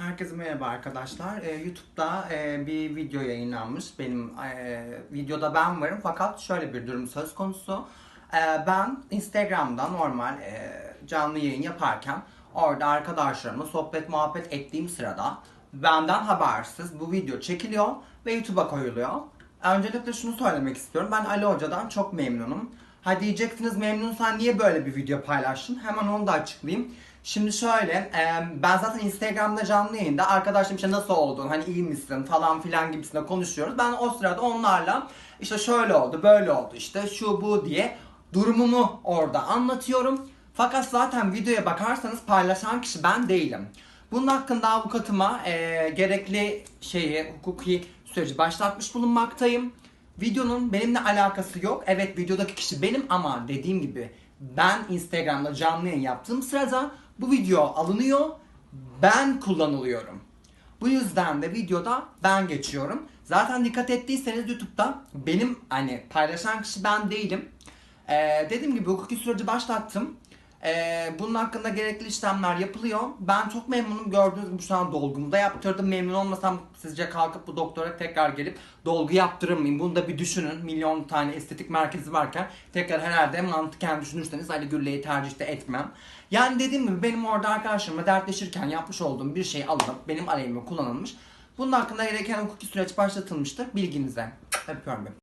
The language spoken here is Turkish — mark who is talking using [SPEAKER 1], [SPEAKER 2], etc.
[SPEAKER 1] Herkese merhaba arkadaşlar. Ee, YouTube'da e, bir video yayınlanmış. Benim e, videoda ben varım fakat şöyle bir durum söz konusu. Ee, ben Instagram'da normal e, canlı yayın yaparken orada arkadaşlarımla sohbet muhabbet ettiğim sırada benden habersiz bu video çekiliyor ve YouTube'a koyuluyor. Öncelikle şunu söylemek istiyorum. Ben Ali Hoca'dan çok memnunum. Ha diyeceksiniz memnunsan niye böyle bir video paylaştın? Hemen onu da açıklayayım. Şimdi şöyle, e, ben zaten Instagram'da canlı yayında arkadaşlarım işte nasıl oldun, hani iyi misin falan filan gibisinde konuşuyoruz. Ben o sırada onlarla işte şöyle oldu, böyle oldu, işte şu bu diye durumumu orada anlatıyorum. Fakat zaten videoya bakarsanız paylaşan kişi ben değilim. Bunun hakkında avukatıma e, gerekli şeyi, hukuki süreci başlatmış bulunmaktayım. Videonun benimle alakası yok. Evet videodaki kişi benim ama dediğim gibi ben Instagram'da canlı yayın yaptığım sırada bu video alınıyor. Ben kullanılıyorum. Bu yüzden de videoda ben geçiyorum. Zaten dikkat ettiyseniz YouTube'da benim hani paylaşan kişi ben değilim. Ee, dediğim gibi hukuki süreci başlattım. Ee, bunun hakkında gerekli işlemler yapılıyor. Ben çok memnunum. Gördüğünüz gibi şu an dolgumu da yaptırdım. Memnun olmasam sizce kalkıp bu doktora tekrar gelip dolgu yaptırır mıyım? Bunu da bir düşünün. Milyon tane estetik merkezi varken tekrar herhalde mantıken düşünürseniz Ali Gülle'yi tercih de etmem. Yani dediğim gibi benim orada arkadaşlarımla dertleşirken yapmış olduğum bir şey alınıp benim aleyhime kullanılmış. Bunun hakkında gereken hukuki süreç başlatılmıştır. Bilginize. Öpüyorum.